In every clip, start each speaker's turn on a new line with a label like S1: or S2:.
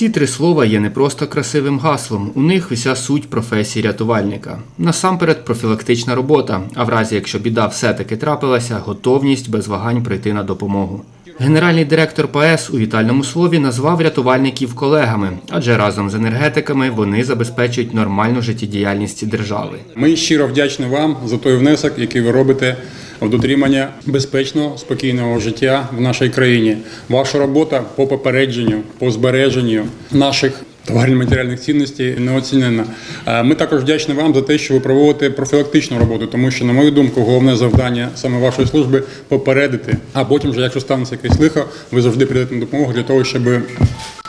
S1: Ці три слова є не просто красивим гаслом. У них вся суть професії рятувальника. Насамперед, профілактична робота. А в разі, якщо біда все-таки трапилася, готовність без вагань прийти на допомогу. Генеральний директор ПАЕС у вітальному слові назвав рятувальників колегами, адже разом з енергетиками вони забезпечують нормальну життєдіяльність держави.
S2: Ми щиро вдячні вам за той внесок, який ви робите в дотримання безпечного, спокійного життя в нашій країні. Ваша робота по попередженню, по збереженню наших товарно-матеріальних цінностей неоцінена. Е, Ми також вдячні вам за те, що ви проводите профілактичну роботу, тому що, на мою думку, головне завдання саме вашої служби попередити. А потім, вже, якщо станеться якесь лихо, ви завжди прийдете на допомогу для того, щоб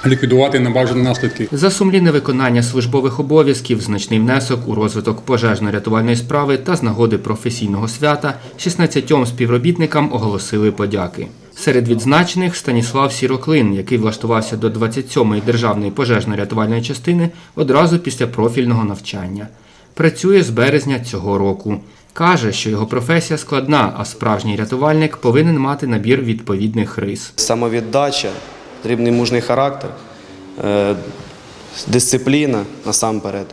S2: ліквідувати небажані наслідки.
S1: За сумлінне виконання службових обов'язків, значний внесок у розвиток пожежно-рятувальної справи та з нагоди професійного свята 16 співробітникам оголосили подяки. Серед відзначених Станіслав Сіроклин, який влаштувався до 27-ї державної пожежно-рятувальної частини одразу після профільного навчання. Працює з березня цього року. Каже, що його професія складна, а справжній рятувальник повинен мати набір відповідних рис.
S3: Самовіддача, потрібний мужний характер, е, дисципліна насамперед.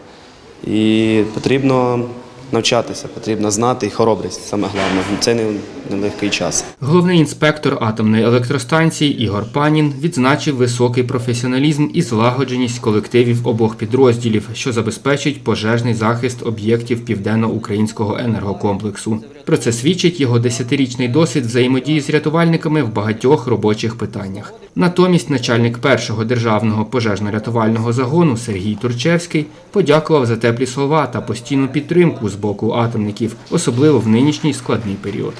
S3: І потрібно навчатися, потрібно знати і хоробрість, саме головне. Це не нелегкий час.
S1: Головний інспектор атомної електростанції Ігор Панін відзначив високий професіоналізм і злагодженість колективів обох підрозділів, що забезпечують пожежний захист об'єктів південно-українського енергокомплексу. Про це свідчить його десятирічний досвід взаємодії з рятувальниками в багатьох робочих питаннях. Натомість начальник першого державного пожежно-рятувального загону Сергій Турчевський подякував за теплі слова та постійну підтримку з боку атомників, особливо в нинішній складний період.